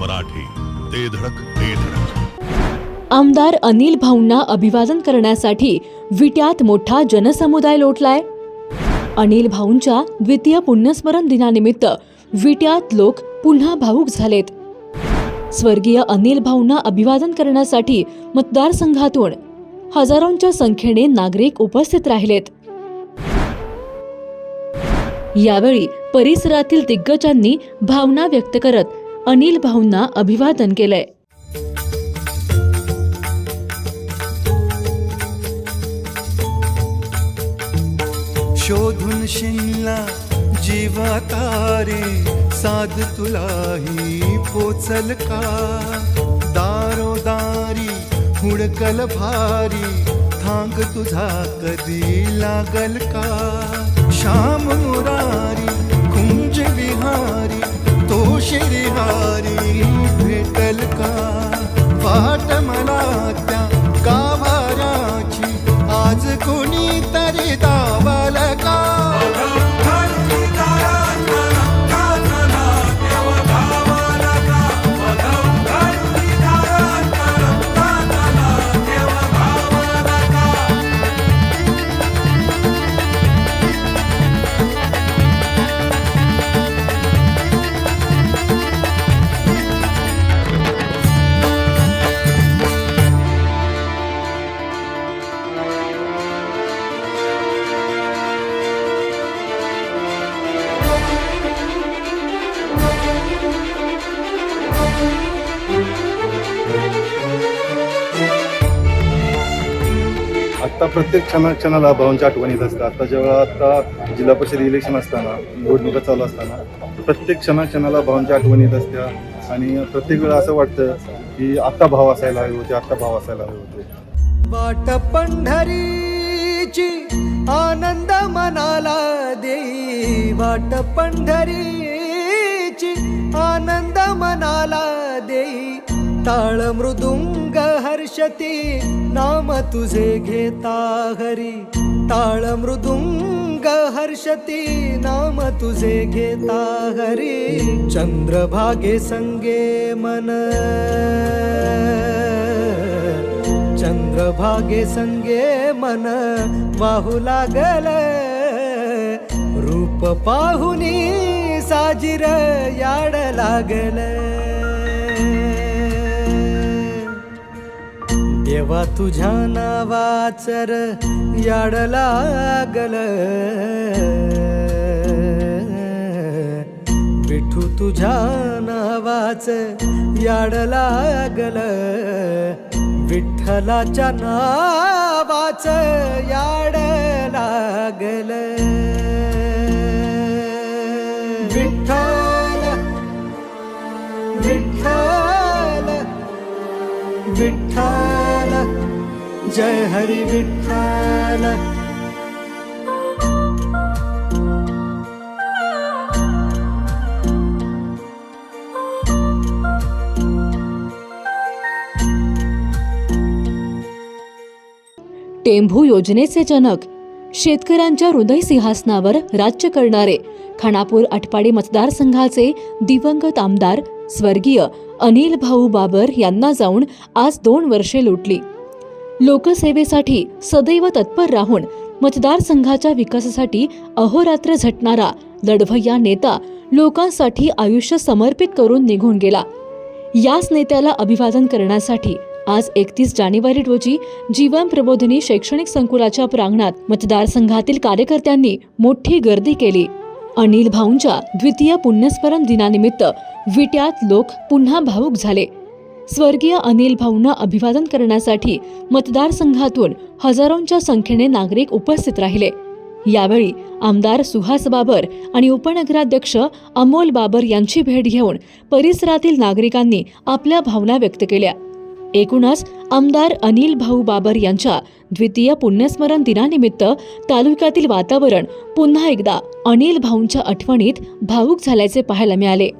मराठी ते धडक ते धडक. आमदार अनिल भाऊंना अभिवादन करण्यासाठी विट्यात मोठा जनसमुदाय लोटलाय. अनिल भाऊंच्या द्वितीय पुण्यस्मरण दिनानिमित्त विट्यात लोक पुन्हा भाऊक झालेत. स्वर्गीय अनिल भाऊंना अभिवादन करण्यासाठी मतदारसंघातून हजारोंच्या संख्येने नागरिक उपस्थित राहिलेत. यावेळी परिसरातील दिग्गजांनी भावना व्यक्त करत अनिल भाऊंना अभिवादन केलंय. शोधून शिनला जीवा तारे साध तुलाही पोचल का? दारोदारी हुडकल भारी थांग तुझा कधी लागल का? श्याम आत्ता प्रत्येक क्षणा क्षणाला भावांच्या आठवण येत असतात. आता जेव्हा आता जिल्हा परिषद इलेक्शन असताना निवडणुका चालू असताना प्रत्येक क्षणा क्षणाला भावांच्या आठवण येत असत्या. आणि प्रत्येक वेळा असं वाटतं की आत्ता भाव असायला हवे होते आत्ता भाव असायला हवे होते. वाट पंढरीची आनंद मनाला देई. वाट पंढरीची आनंद मनाला देई. ताळ मृदुंग शती नाम तुझे घेता हरी. ताळ मृदुंग हर्षती नाम तुझे घेता हरी. चंद्रभागे संगे मन. चंद्रभागे संगे मन. वाहू लागल. रूप पाहुनी साजिर याड लागल. देवा तुझ्या नावाचर याड लागल. विठू तुझ्या नावाच याड लागल. विठ्ठलाच्या नावाच याड लागल. विठ्ठल विठ्ठल विठ्ठल. जय हरी विठ्ठल। टेंभू योजनेचे जनक शेतकऱ्यांच्या हृदय सिंहासनावर राज्य करणारे खानापूर आटपाडी मतदारसंघाचे दिवंगत आमदार स्वर्गीय अनिल भाऊ बाबर यांना जाऊन आज दोन वर्षे लुटली. लोकसेवेसाठी सदैव तत्पर राहून मतदारसंघाच्या विकासासाठी अहोरात्र झटणारा लढवय्या नेता लोकांसाठी आयुष्य समर्पित करून निघून गेला. याच नेत्याला अभिवादन करण्यासाठी आज एकतीस जानेवारी रोजी जीवन प्रबोधिनी शैक्षणिक संकुलाच्या प्रांगणात मतदारसंघातील कार्यकर्त्यांनी मोठी गर्दी केली. अनिल भाऊंच्या द्वितीय पुण्यस्मरण दिनानिमित्त विट्यात लोक पुन्हा भावूक झाले. स्वर्गीय अनिल भाऊंना अभिवादन करण्यासाठी मतदारसंघातून हजारोंच्या संख्येने नागरिक उपस्थित राहिले. यावेळी आमदार सुहास बाबर आणि उपनगराध्यक्ष अमोल बाबर यांची भेट घेऊन परिसरातील नागरिकांनी आपल्या भावना व्यक्त केल्या. एकूणच आमदार अनिल भाऊ बाबर यांच्या द्वितीय पुण्यस्मरण दिनानिमित्त तालुक्यातील वातावरण पुन्हा एकदा अनिल भाऊंच्या आठवणीत भावूक झाल्याचे पाहायला मिळाले.